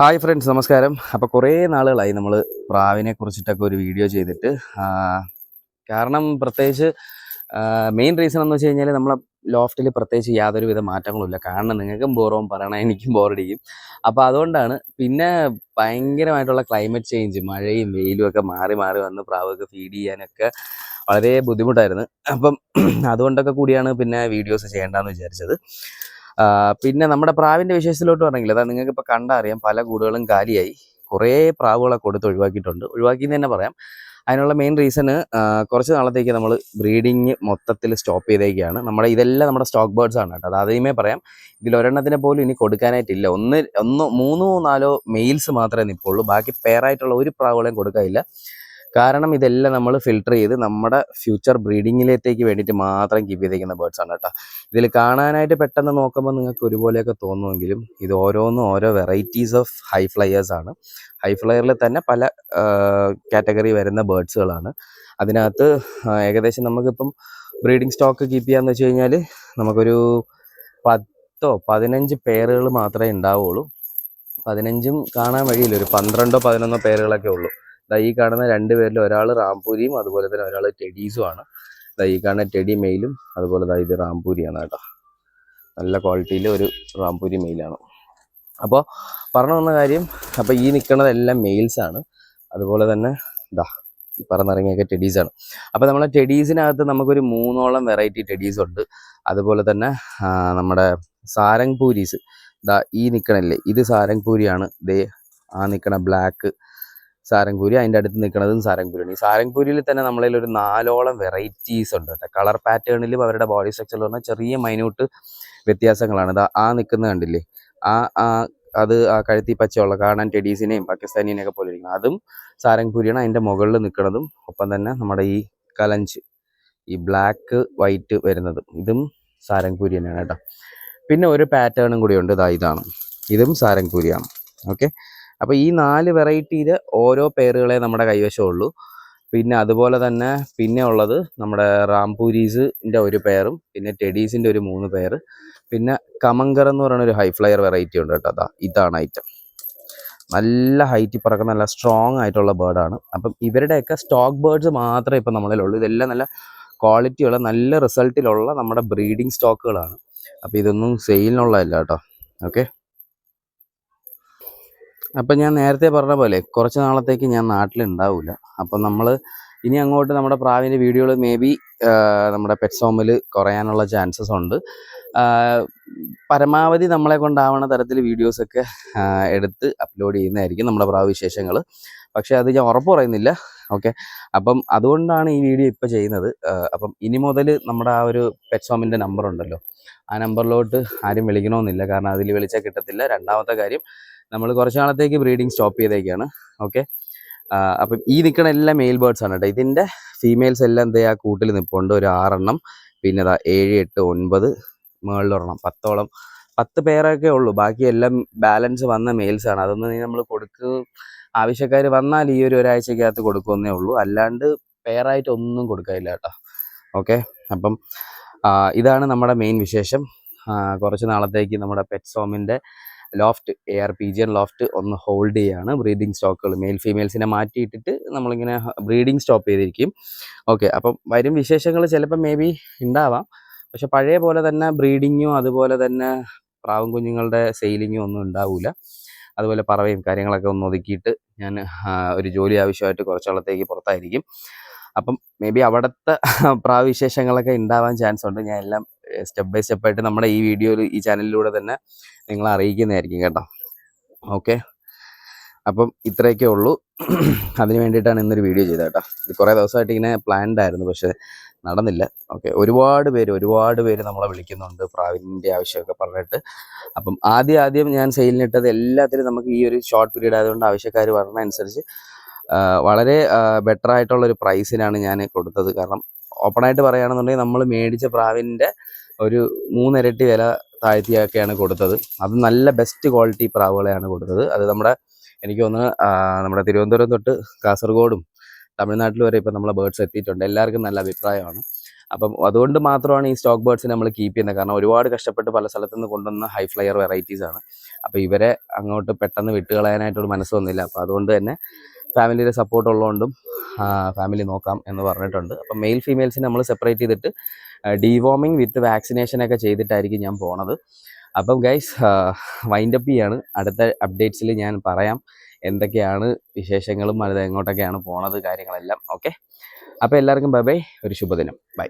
Hi friends നമസ്കാരം. അപ്പോൾ കുറേ നാളുകളായി നമ്മൾ പ്രാവിനെ കുറിച്ചിട്ടൊക്കെ ഒരു വീഡിയോ ചെയ്തിട്ട് കാരണം പ്രത്യേകിച്ച് മെയിൻ റീസൺ എന്ന് വെച്ച് കഴിഞ്ഞാൽ നമ്മളെ ലോഫ്റ്റിൽ പ്രത്യേകിച്ച് യാതൊരുവിധ മാറ്റങ്ങളുമില്ല. കാരണം നിങ്ങൾക്കും ബോറവും പറയണം എനിക്കും ബോറടിക്കും അപ്പോൾ അതുകൊണ്ടാണ് പിന്നെ ഭയങ്കരമായിട്ടുള്ള ക്ലൈമറ്റ് ചേഞ്ച് മഴയും വെയിലും ഒക്കെ മാറി മാറി വന്ന് പ്രാവൊക്കെ ഫീഡ് ചെയ്യാനൊക്കെ വളരെ ബുദ്ധിമുട്ടായിരുന്നു. അപ്പം അതുകൊണ്ടൊക്കെ കൂടിയാണ് പിന്നെ വീഡിയോസ് ചെയ്യേണ്ടതെന്ന് വിചാരിച്ചത്. പിന്നെ നമ്മുടെ പ്രാവിന്റെ വിശേഷത്തിലോട്ട് പറഞ്ഞെങ്കിൽ അതാ നിങ്ങൾക്ക് ഇപ്പോൾ കണ്ടറിയാം പല കൂടുകളും കാലിയായി. കുറേ പ്രാവുകളെ കൊടുത്ത് ഒഴിവാക്കിയിട്ടുണ്ട്. ഒഴിവാക്കി തന്നെ പറയാം. അതിനുള്ള മെയിൻ റീസണ് കുറച്ച് നാളത്തേക്ക് നമ്മൾ ബ്രീഡിങ് മൊത്തത്തിൽ സ്റ്റോപ്പ് ചെയ്തേക്കാണ്. നമ്മുടെ ഇതെല്ലാം നമ്മുടെ സ്റ്റോക്ക് ബേർഡ്സ് ആണ് കേട്ടോ. അത് ആദ്യമേ പറയാം. ഇതിൽ ഒരെണ്ണത്തിനെ പോലും ഇനി കൊടുക്കാനായിട്ടില്ല. ഒന്ന് ഒന്നോ മൂന്നോ നാലോ മെയിൽസ് മാത്രമേ നിൽപ്പുള്ളൂ. ബാക്കി പെയറായിട്ടുള്ള ഒരു പ്രാവുകളെയും കൊടുക്കാനില്ല. കാരണം ഇതെല്ലാം നമ്മൾ ഫിൽട്ടർ ചെയ്ത് നമ്മുടെ ഫ്യൂച്ചർ ബ്രീഡിങ്ങിലേക്ക് വേണ്ടിയിട്ട് മാത്രം കീപ്പ് ചെയ്തേക്കുന്ന ബേർഡ്സ് ആണ് കേട്ടോ. ഇതിൽ കാണാനായിട്ട് പെട്ടെന്ന് നോക്കുമ്പോൾ നിങ്ങൾക്ക് ഒരുപോലെയൊക്കെ തോന്നുമെങ്കിലും ഇത് ഓരോന്നും ഓരോ വെറൈറ്റീസ് ഓഫ് ഹൈ ഫ്ലയേഴ്സ് ആണ്. ഹൈ ഫ്ലയറിൽ തന്നെ പല കാറ്റഗറി വരുന്ന ബേർഡ്സുകളാണ് അതിനകത്ത് ഏകദേശം നമുക്കിപ്പം ബ്രീഡിംഗ് സ്റ്റോക്ക് കീപ്പ് ചെയ്യാന്ന് വെച്ച് കഴിഞ്ഞാൽ നമുക്കൊരു പത്തോ പതിനഞ്ച് പേരുകൾ മാത്രമേ ഉണ്ടാവുള്ളൂ. പതിനഞ്ചും കാണാൻ വഴിയില്ല. ഒരു പന്ത്രണ്ടോ പതിനൊന്നോ പേരുകളൊക്കെ ഉള്ളൂ. ഈ കാണുന്ന രണ്ട് പേരിൽ ഒരാൾ റാംപൂരിയും അതുപോലെ തന്നെ ഒരാൾ ടെഡീസും ആണ് ദാ ഈ കാണുന്ന ടെഡി മെയിലും അതുപോലെ ദാ ഇത് റാംപൂരിയാണ് കേട്ടോ. നല്ല ക്വാളിറ്റിയിൽ ഒരു റാംപൂരി മെയിലാണ്. അപ്പോൾ പറഞ്ഞു വന്ന കാര്യം അപ്പോൾ ഈ നിൽക്കുന്നതെല്ലാം മെയിൽസാണ് അതുപോലെ തന്നെ ഇതാ ഈ പറന്നിറങ്ങിയൊക്കെ ടെഡീസാണ്. അപ്പോൾ നമ്മളെ ടെഡീസിനകത്ത് നമുക്കൊരു മൂന്നോളം വെറൈറ്റി ടെഡീസ് ഉണ്ട്. അതുപോലെ തന്നെ നമ്മുടെ സാരംഗ് പൂരീസ്. ഇതാ ഈ നിൽക്കണല്ലേ ഇത് സാരംഗ് പൂരിയാണ്. ദേ ആ നിൽക്കണ ബ്ലാക്ക് സാരംഗപൂരി അതിന്റെ അടുത്ത് നിൽക്കുന്നതും സാരംഗപൂരിയാണ്. ഈ സാരംഗപൂരിയിൽ തന്നെ നമ്മളതിൽ ഒരു നാലോളം വെറൈറ്റീസ് ഉണ്ട് കേട്ടോ. കളർ പാറ്റേണിലും അവരുടെ ബോഡി സ്ട്രക്ചറിൽ പറഞ്ഞാൽ ചെറിയ മൈന്യൂട്ട് വ്യത്യാസങ്ങളാണ്. ഇത് ആ നിൽക്കുന്നത് കണ്ടില്ലേ? ആ ആ അത് ആ കഴുത്തി പച്ചയുള്ള കാണാൻ ടെഡീസിനെയും പാകിസ്ഥാനിനെയും ഒക്കെ പോലെ ഇരിക്കുന്നത് അതും സാരംഗപൂരിയാണ്. അതിന്റെ മുകളിൽ നിൽക്കുന്നതും ഒപ്പം തന്നെ നമ്മുടെ ഈ കലഞ്ച് ഈ ബ്ലാക്ക് വൈറ്റ് വരുന്നതും. ഇതും സാരംഗപൂരി തന്നെയാണ് കേട്ടോ. പിന്നെ ഒരു പാറ്റേണും കൂടി ഉണ്ട്. ഇതാ ഇതാണ്. ഇതും സാരംഗപൂരിയാണ്. ഓക്കെ അപ്പോൾ ഈ നാല് വെറൈറ്റിയിൽ ഓരോ പേരുകളെ നമ്മുടെ കൈവശമുള്ളൂ. പിന്നെ അതുപോലെ തന്നെ പിന്നെ ഉള്ളത് നമ്മുടെ റാംപൂരീസിന്റെ ഒരു പേറും പിന്നെ ടെഡീസിന്റെ ഒരു മൂന്ന് പേർ പിന്നെ കമങ്കർ എന്ന് പറയുന്ന ഒരു ഹൈ ഫ്ലയർ വെറൈറ്റി ഉണ്ട് കേട്ടോ. അതാ ഇതാണ് ഐറ്റം. നല്ല ഹൈറ്റിൽ പറക്കുന്ന നല്ല സ്ട്രോങ് ആയിട്ടുള്ള ബേർഡാണ് അപ്പം ഇവരുടെയൊക്കെ സ്റ്റോക്ക് ബേർഡ്സ് മാത്രമേ ഇപ്പം നമ്മളിലുള്ളൂ. ഇതെല്ലാം നല്ല ക്വാളിറ്റിയുള്ള നല്ല റിസൾട്ടിലുള്ള നമ്മുടെ ബ്രീഡിംഗ് സ്റ്റോക്കുകളാണ്. അപ്പോൾ ഇതൊന്നും സെയിലിനുള്ളതല്ല കേട്ടോ. ഓക്കെ. അപ്പം ഞാൻ നേരത്തെ പറഞ്ഞ പോലെ കുറച്ച് നാളത്തേക്ക് ഞാൻ നാട്ടിലുണ്ടാവില്ല അപ്പം നമ്മൾ ഇനി അങ്ങോട്ട് നമ്മുടെ പ്രാവിന്റെ വീഡിയോകൾ മേ ബി നമ്മുടെ പെറ്റ് സോമിൽ കുറയാനുള്ള ചാൻസസ് ഉണ്ട്. പരമാവധി നമ്മളെ കൊണ്ടാവണ തരത്തിൽ വീഡിയോസൊക്കെ എടുത്ത് അപ്ലോഡ് ചെയ്യുന്നതായിരിക്കും നമ്മുടെ പ്രാവ് വിശേഷങ്ങൾ പക്ഷേ അത് ഞാൻ ഉറപ്പ് പറയുന്നില്ല. ഓക്കെ? അപ്പം അതുകൊണ്ടാണ് ഈ വീഡിയോ ഇപ്പോൾ ചെയ്യുന്നത്. അപ്പം ഇനി മുതൽ നമ്മുടെ ആ ഒരു പെറ്റ് സോമിന്റെ നമ്പർ ഉണ്ടല്ലോ. ആ നമ്പറിലോട്ട് ആരും വിളിക്കണമെന്നില്ല. കാരണം അതിൽ വിളിച്ചാൽ കിട്ടത്തില്ല. രണ്ടാമത്തെ കാര്യം നമ്മൾ കുറച്ച് നാളത്തേക്ക് ബ്രീഡിങ് സ്റ്റോപ്പ് ചെയ്തേക്കാണ്. ഓക്കെ? അപ്പം ഈ നിൽക്കുന്ന എല്ലാം മെയിൽ ബേർഡ്സ് ആണ് കേട്ടോ. ഇതിന്റെ ഫീമെയിൽസ് എല്ലാം എന്താ ആ കൂട്ടിൽ നിൽപ്പുണ്ട് ഒരു ആറെണ്ണം. പിന്നെ അതാ ഏഴ് എട്ട് ഒൻപത് മുകളിലൊരെണ്ണം. പത്തോളം. പത്ത് പേരൊക്കെ ഉള്ളൂ. ബാക്കി എല്ലാം ബാലൻസ് വന്ന മെയിൽസ് ആണ്. അതൊന്നും നമ്മൾ കൊടുക്ക് ആവശ്യക്കാർ വന്നാൽ ഈ ഒരു ഒരാഴ്ചക്കകത്ത് കൊടുക്കുമെന്നേ ഉള്ളൂ. അല്ലാണ്ട് പെയറായിട്ട് ഒന്നും കൊടുക്കാനില്ല കേട്ടോ. ഓക്കെ? അപ്പം ഇതാണ് നമ്മുടെ മെയിൻ വിശേഷം. കുറച്ച് നാളത്തേക്ക് നമ്മുടെ pet സോമിന്റെ loft A R P G N loft ഒന്ന് ഹോൾഡ് ചെയ്യാണ്. ബ്രീഡിംഗ് സ്റ്റോക്കുകൾ മെയിൽ ഫീമെയിൽസിനെ മാറ്റിയിട്ടിട്ട് നമ്മളിങ്ങനെ ബ്രീഡിംഗ് സ്റ്റോപ്പ് ചെയ്തിരിക്കും. ഓക്കെ അപ്പം വരും വിശേഷങ്ങൾ ചിലപ്പോൾ മേ ബി ഉണ്ടാവാം പക്ഷെ പഴയ പോലെ തന്നെ ബ്രീഡിങ്ങും അതുപോലെ തന്നെ പ്രാവും കുഞ്ഞുങ്ങളുടെ സെയിലിങ്ങും ഒന്നും ഉണ്ടാവില്ല അതുപോലെ പറവയും കാര്യങ്ങളൊക്കെ ഒന്ന് ഒതുക്കിയിട്ട് ഞാൻ ഒരു ജോലി ആവശ്യമായിട്ട് കുറച്ചാളത്തേക്ക് പുറത്തായിരിക്കും. അപ്പം മേ ബി അവിടുത്തെ പ്രാവിശേഷങ്ങളൊക്കെ ഉണ്ടാവാൻ ചാൻസ് ഉണ്ട്. ഞാൻ എല്ലാം സ്റ്റെപ്പ് ബൈ സ്റ്റെപ്പ് ആയിട്ട് നമ്മുടെ ഈ വീഡിയോയിൽ ഈ ചാനലിലൂടെ തന്നെ നിങ്ങൾ അറിയിക്കുന്നതായിരിക്കും കേട്ടോ. ഓക്കെ? അപ്പം ഇത്രയൊക്കെ ഉള്ളൂ. അതിന് വേണ്ടിയിട്ടാണ് ഇന്നൊരു വീഡിയോ ചെയ്തത് കേട്ടോ. ഇത് കുറേ ദിവസമായിട്ട് ഇങ്ങനെ പ്ലാൻഡ് ആയിരുന്നു പക്ഷേ നടന്നില്ല. ഓക്കെ? ഒരുപാട് പേര് ഒരുപാട് പേര് നമ്മളെ വിളിക്കുന്നുണ്ട് പ്രാവിന്റെ ആവശ്യമൊക്കെ പറഞ്ഞിട്ട്. അപ്പം ആദ്യം ആദ്യം ഞാൻ സെയിലിനിട്ടത് എല്ലാത്തിനും നമുക്ക് ഈ ഒരു ഷോർട്ട് പീരീഡ് ആയതുകൊണ്ട് ആവശ്യക്കാർ പറഞ്ഞ അനുസരിച്ച് വളരെ ബെറ്റർ ആയിട്ടുള്ള ഒരു പ്രൈസിനാണ് ഞാൻ കൊടുത്തത്. കാരണം ഓപ്പണായിട്ട് പറയുകയാണെന്നുണ്ടെങ്കിൽ നമ്മൾ മേടിച്ച പ്രാവിന്റെ ഒരു മൂന്നിരട്ടി വില താഴ്ത്തിയൊക്കെയാണ് കൊടുത്തത്. അത് നല്ല ബെസ്റ്റ് ക്വാളിറ്റി പ്രാവുകളെയാണ് കൊടുത്തത്. അത് നമ്മുടെ എനിക്ക് തോന്നുന്നു നമ്മുടെ തിരുവനന്തപുരം തൊട്ട് കാസർഗോഡും തമിഴ്നാട്ടിൽ വരെ ഇപ്പം നമ്മളെ ബേർഡ്സ് എത്തിയിട്ടുണ്ട്. എല്ലാവർക്കും നല്ല അഭിപ്രായമാണ്. അപ്പം അതുകൊണ്ട് മാത്രമാണ് ഈ സ്റ്റോക്ക് ബേർഡ്സിനെ നമ്മൾ കീപ്പ് ചെയ്യുന്നത്. കാരണം ഒരുപാട് കഷ്ടപ്പെട്ട് പല സ്ഥലത്തു നിന്ന് കൊണ്ടുവന്ന ഹൈ ഫ്ലയർ വെറൈറ്റീസാണ് അപ്പോൾ ഇവരെ അങ്ങോട്ട് പെട്ടെന്ന് വിട്ടുകളയാനായിട്ടൊരു മനസ്സ് വന്നില്ല. അപ്പോൾ അതുകൊണ്ട് തന്നെ ഫാമിലിയുടെ സപ്പോർട്ട് ഉള്ളതുകൊണ്ടും ഫാമിലി നോക്കാം എന്ന് പറഞ്ഞിട്ടുണ്ട്. അപ്പം മെയിൽ ഫീമെയിൽസിനെ നമ്മൾ സെപ്പറേറ്റ് ചെയ്തിട്ട് ഡീവോമിങ് വിത്ത് വാക്സിനേഷനൊക്കെ ചെയ്തിട്ടായിരിക്കും ഞാൻ പോണത്. അപ്പം ഗൈസ് വൈൻഡപ്പ് ചെയ്യാണ്. അടുത്ത അപ്ഡേറ്റ്സിൽ ഞാൻ പറയാം എന്തൊക്കെയാണ് വിശേഷങ്ങളും അത് എങ്ങോട്ടൊക്കെയാണ് പോണത് കാര്യങ്ങളെല്ലാം. ഓക്കെ അപ്പോൾ എല്ലാവർക്കും ബൈ ബൈ ഒരു ശുഭദിനം. ബൈ